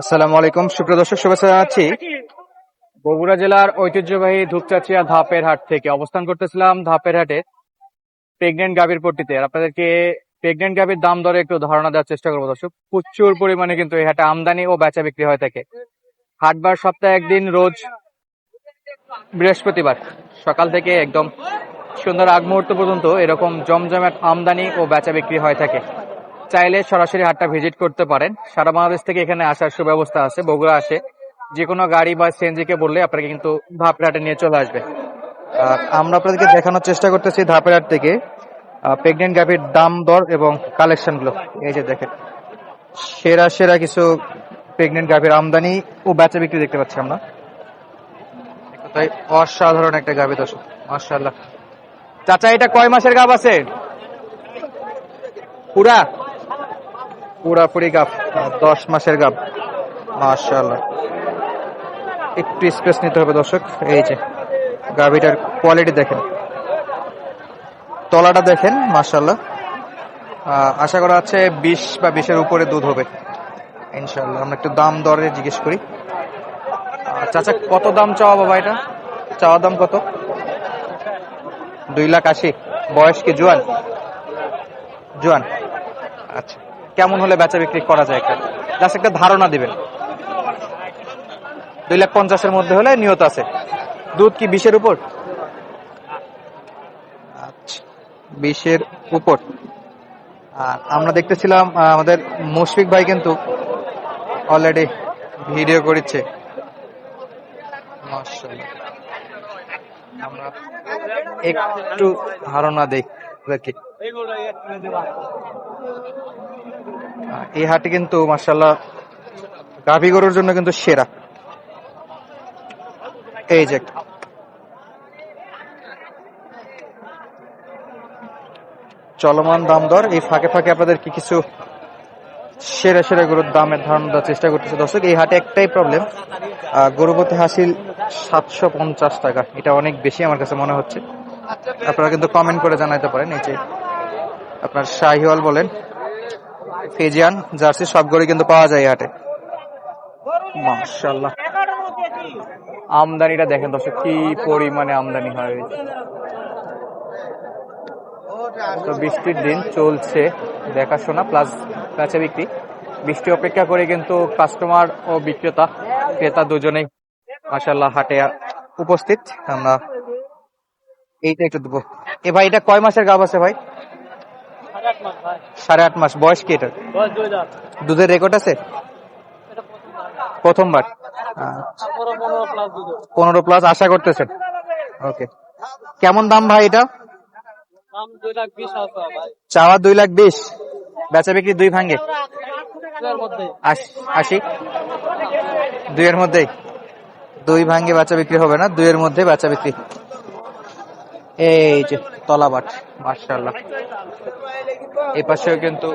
আসসালামু আলাইকুম। সুপ্রিয় দর্শক, শুভেচ্ছা জানাচ্ছি। বগুড়া জেলার ঐতিহ্যবাহী ধূপচাচিয়া ধাপের হাট থেকে অবস্থান করতেছিলাম ধাপের হাটে প্রেগনেন্ট গাভীর পট্টিতে। আপনাদেরকে প্রেগনেন্ট গাভীর দাম দরে একটু ধারণা দেওয়ার চেষ্টা করব দর্শক। প্রচুর পরিমাণে কিন্তু এই হাটে আমদানি ও বেচা বিক্রি হয়ে থাকে। হাটবার সপ্তাহে একদিন রোজ বৃহস্পতিবার সকাল থেকে একদম সুন্দর আগ মুহূর্ত পর্যন্ত এরকম জমজমাট আমদানি ও বেচা বিক্রি হয়ে থাকে। চাইলে সরাসরি হাটটা ভিজিট করতে পারেন। সারা বাংলাদেশ থেকে এখানে আসার সুব্যবস্থা আছে, বগুড়া আসে। যে কোনো গাড়ি বা সিএনজি কে বললে আপনাকে কিন্তু ধাপের হাটে নিয়ে চলে আসবে। আর আমরা আপনাদেরকে দেখানোর চেষ্টা করতেছি ধাপের হাট থেকে প্রেগনেন্ট গাভীর দাম দর এবং কালেকশনগুলো। এই যে দেখেন, সেরা সেরা কিছু প্রেগনেন্ট গাভীর আমদানি ও বেচা বিক্রি দেখতে পাচ্ছি আমরা। তাই অসাধারণ একটা গাভী দর্শক মার্শাল্লাহ চাচা, এটা কয় মাসের গাভ আছে? পুরা? পুরাপুরি গাভ দশ মাসের গাভ মার্শাল্লাহ একটু স্পেস নিতে হবে দর্শক। এই যে গাভিটার কোয়ালিটি দেখেন। তলাটা দেখেন মার্শাল্লাহ আশা করা হচ্ছে বিশ বা বিশের উপরে দুধ হবে। ইনশাল্লাহ আমরা একটু দাম দরে জিজ্ঞেস করি। চাচা, কত দাম চাওয়া বাবা এটা? চাওয়া দাম কত? দুই লাখ আশি। বয়স কি জুয়ান? জুয়ান। আচ্ছা। কেমন হলে বেচা বিক্রি করা যায় একটা জাস্ট একটা ধারণা দিবেন। দুই লাখ পঞ্চাশের মধ্যে হলে নিয়ত আছে। দুধ কি বিশের উপর? আচ্ছা বিশের উপর। আর আমরা দেখতেছিলাম আমাদের মুশফিক ভাই কিন্তু অলরেডি ভিডিও করেছে। আমরা একটু ধারণা দেই। এই কিন্তু মার্শাল্লাহ গরুর জন্য কিন্তু সেরা। এই যে চলমান দাম দর, এই ফাঁকে ফাঁকে আপনাদের কি কিছু সেরা সেরা গরুর দামের ধারণা দেওয়ার চেষ্টা করতেছে। দর্শক, এই হাটে একটাই প্রবলেম গরুপতি হাসিল সাতশো পঞ্চাশ টাকা। এটা অনেক বেশি আমার কাছে মনে হচ্ছে। আপনারা কিন্তু কমেন্ট করে জানাতে পারেন যে আপনার শাহিওয়াল বলেন, ফেজিয়ান, জার্সি, সব গরু কিন্তু পাওয়া যায় হাটে। মাশাল্লাহ আমদানিটা দেখেন দর্শক, কি পরিমাণে আমদানি হয়। তো বৃষ্টির দিন চলছে দেখাশোনা প্লাস বেচা বিক্রি। বৃষ্টি অপেক্ষা করে কিন্তু কাস্টমার ও বিক্রেতা, ক্রেতা দুজনেই মাশাল্লাহ হাটে উপস্থিত। আমরা এইটা একটু দেবো। এ ভাই, এটা কয় মাসের গাব আছে ভাই? সাড়ে আট মাস। বয়স কি এটা? দুধের রেকর্ড আছে? প্রথমবার। পনেরো প্লাস আশা করতেছেন। ওকে কেমন দাম ভাই এটা? চাওয়া দুই লাখ বিশ। বেচা বিক্রি দুই ভাঙ্গে আশ- আশি? দুইয়ের মধ্যেই। দুই ভাঙ্গে বেচা বিক্রি হবে না। দুইয়ের মধ্যে বেচা বিক্রি। এই যে তলাবাট মার্শাল্লাহ এই পাশেও কিন্তু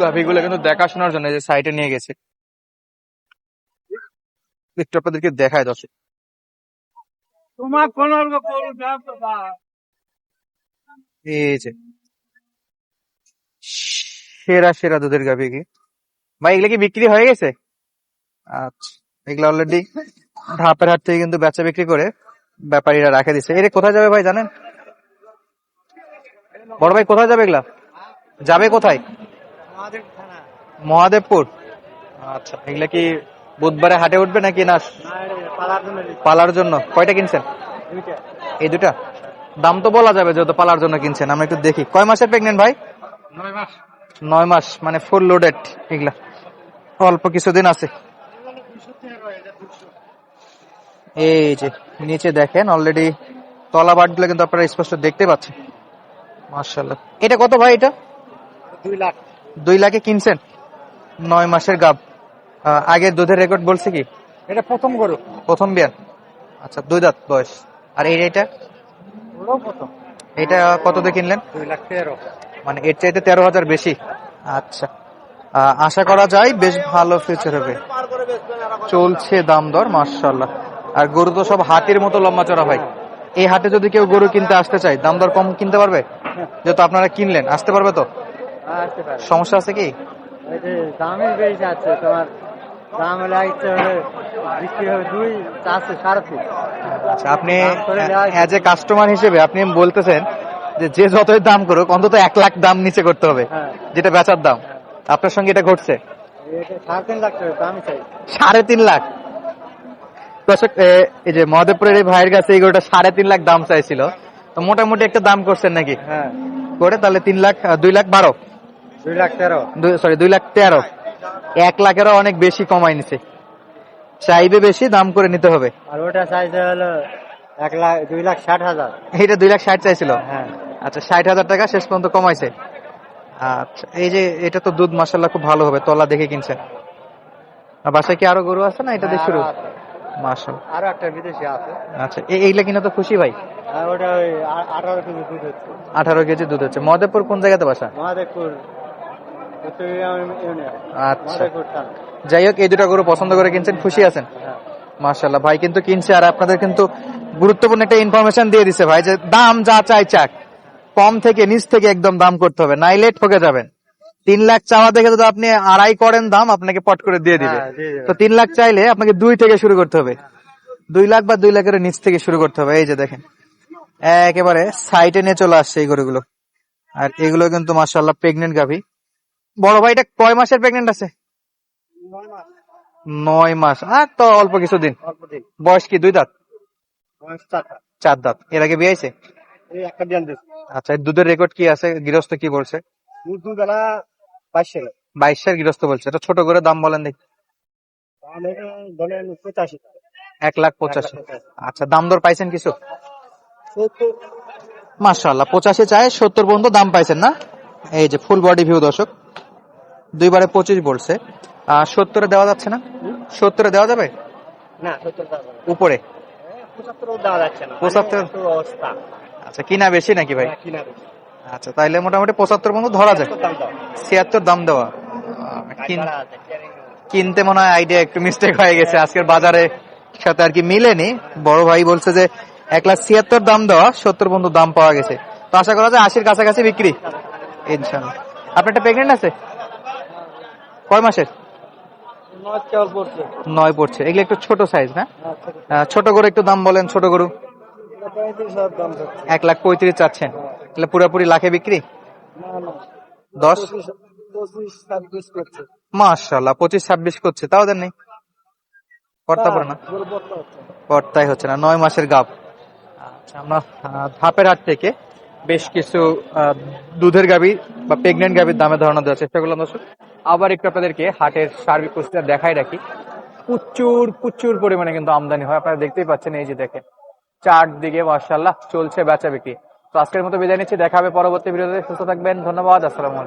গাভিগুলো কিন্তু দেখাশোনার জন্য যে সাইডে নিয়ে গেছে। একটু আপনাদেরকে দেখায় দর্শক। তোমার কোন এই যে সেরা সেরা দুধের গাভি কি? ভাই এগুলো কি বিক্রি হয়ে গেছে? আচ্ছা এগুলো অলরেডি ধাপের হাট থেকে কিন্তু বেচা বিক্রি করে। ব্যাপারীরা রাখে দিচ্ছে এর, কোথায় যাবে ভাই, জানেন? বড় ভাই, কোথায় যাবে এগুলা? যাবে কোথায়? মহাদেবপুর। আচ্ছা এগুলা কি বুধবারে হাটে উঠবে নাকি না? পালার জন্য। কয়টা কিনছেন? এই দুটা দাম তো বলা যাবে যেহেতু পালার জন্য কিনছেন। আমরা একটু দেখি। কয় মাসের প্রেগনেন্ট ভাই? নয় মাস। মানে ফুল লোডেড এগুলা। অল্প কিছুদিন আছে। এই যে নিচে দেখেন অলরেডি তলা বাটগুলো কিন্তু আপনারা স্পষ্ট দেখতে পাচ্ছেন। মার্শাল্লাহ এটা কত ভাই এটা? দুই লাখ। দুই লাখে কিনছেন? নয় মাসের গাব আগের দুধের রেকর্ড বলছে কি? এটা প্রথম গরু। প্রথম বিয়ান আচ্ছা দুই দাঁত বয়স। আর এই এটা এটা কত দিয়ে কিনলেন? দুই লাখ তেরো। মানে এর চাইতে তেরো হাজার বেশি। আচ্ছা। আশা করা যায় বেশ ভালো ফিউচার হবে। চলছে দাম দর মার্শাল্লাহ আর গরু তো সব হাতির মতো লম্বা চড়া ভাই। এই হাটে যদি কেউ গরু কিনতে আসতে চায় দাম দর কম কিনতে পারবে? যেহেতু আপনারা কিনলেন আসতে পারবে তো? সমস্যা আছে কি? এই বেশি আছে তোমার দাম লাগছে বিক্রি হবে দুই চারশো সাড়ে তিন। আচ্ছা আপনি। অ্যাজ এ কাস্টমার হিসেবে আপনি বলতেছেন যে যে যতই দাম করুক অন্তত এক লাখ দাম নিচে করতে হবে হ্যাঁ। যেটা বেচার দাম। আপনার সঙ্গে এটা ঘটছে? সাড়ে তিন লাখ সাড়ে তিন লাখ? দর্শক এই যে মহাদেবপুরের এই ভাইয়ের কাছে এই গরুটা সাড়ে তিন লাখ দাম চাইছিল। তো মোটামুটি একটা দাম করছেন নাকি? হ্যাঁ। করে তাহলে তিন লাখ দুই লাখ বারো। দুই লাখ তেরো। সরি দুই লাখ তেরো। এক লাখেরও অনেক বেশি কমাই নিছে। চাইবে বেশি দাম করে নিতে হবে। আর ওটা চাইছে হলো এক লাখ দুই লাখ ষাট হাজার। এইটা দুই লাখ ষাট চাইছিল? হ্যাঁ। আচ্ছা ষাট হাজার টাকা শেষ পর্যন্ত কমাইছে। আচ্ছা এই যে এটা তো দুধ মাসাল্লাহ খুব ভালো হবে তলা দেখে কিনছেন। বাসায় কি আরও গরু আছে না এটা দিয়ে শুরু? মাসাল আরও একটা বিদেশি আছে। আচ্ছা এইগুলা কিনা তো খুশি ভাই? ওটা আঠারো কেজি দুধ হচ্ছে। আঠারো কেজি দুধ হচ্ছে। মহাদেবপুর কোন জায়গাতে বাসা? মহাদেবপুর আচ্ছা। যাই হোক এই দুটা গরু পছন্দ করে কিনছেন খুশি আছেন? হ্যাঁ। মার্শাল্লাহ ভাই কিন্তু কিনছে আর আপনাদের কিন্তু গুরুত্বপূর্ণ একটা ইনফরমেশন দিয়ে দিছে ভাই যে দাম যা চাই চাক। কম থেকে নিচ থেকে একদম দাম করতে হবে। নাইলে ঠকে যাবেন। তিন লাখ চাওয়া দেখে যদি আপনি আড়াই করেন দাম আপনাকে পট করে দিয়ে দিবে। হ্যাঁ, দিয়ে দিবে। তো তিন লাখ চাইলে আপনাকে দুই থেকে শুরু করতে হবে। দুই লাখ বা দুই লাখের নিচ থেকে শুরু করতে হবে। এই যে দেখেন একেবারে সাইটে নিয়ে চলে আসছে এই গরুগুলো। আর এগুলো কিন্তু মার্শাল্লাহ প্রেগনেন্ট গাভী। বড় ভাই এটা কয় মাসের প্রেগনেন্ট আছে? নয় মাস। আর তো অল্প কিছুদিন। অল্প দিন। বয়স কি দুই দাঁত? চার দাঁত। এর আগে বিয়েছে আচ্ছা দুধের রেকর্ড কি আছে? গৃহস্থ কি বলছে? দুধ পাইছে বাইশের গৃহস্থ বলছে এটা ছোট করে দাম বলেন দেখি। পঁচাশি। এক লাখ পঁচাশি। আচ্ছা দাম দর পাইছেন কিছু? মাশাল্লাহ পঁচাশি চায় সত্তর পর্যন্ত দাম পাইছেন না? এই যে ফুল বডি ভিউ দর্শক দুইবারে পঁচিশ বলছে। আর সত্তরে দেওয়া যাচ্ছে না? সত্তরে দেওয়া যাবে? না উপরে? পঁচাত্তর দেওয়া যাচ্ছে না। পঁচাত্তর? মানে আচ্ছা কিনা বেশি নাকি ভাই? হ্যাঁ, কিনা বেশি। আচ্ছা তাইলে মোটামুটি পঁচাত্তর পর্যন্ত ধরা যায় ছিয়াত্তর দাম দেওয়া। কিনতে মনে হয় আইডিয়া একটু মিস্টেক হয়ে গেছে। আজকের বাজারে সাথে আর কি মিলেনি। বড় ভাই বলছে যে, এক লাখ ছিয়াত্তর দাম দেওয়া, সত্তর পর্যন্ত দাম পাওয়া গেছে। তো আশা করা যায় আশির কাছাকাছি বিক্রি। ইনশাল্লাহ। আপনার একটা প্রেগনেন্ট আছে? কয় মাসের? নয় পড়ছে। এগুলো একটু ছোট সাইজ না? ছোট। গরু একটু দাম বলেন, ছোট গরু। এক লাখ পঁয়ত্রিশ চাচ্ছেন। তাহলে পুরোপুরি লাখে বিক্রি। দশ? মাশাল্লাহ, পঁচিশ, ছাব্বিশ করছে, তাও দেন নেই। কর্তা পড়ে না। বর্তা হচ্ছে। না, নয় মাসের গাব আচ্ছা আমরা ধাপের হাট থেকে বেশ কিছু দুধের গাবি বা প্রেগনেন্ট গাবির দামে ধারণা দেওয়ার চেষ্টা করলাম, দর্শক। আবার একটু আপনাদেরকে হাটের সার্বিক পরিস্থিতি দেখাই রাখি। প্রচুর প্রচুর পরিমাণে কিন্তু আমদানি হয়। আপনারা দেখতেই পাচ্ছেন, এই যে দেখেন, চারদিকে মার্শাল্লাহ চলছে বেচা বিক্রি। আজকের মতো বিদায় নিচ্ছি। দেখা হবে পরবর্তী ভিডিওতে। সুস্থ থাকবেন। ধন্যবাদ। আসসালামু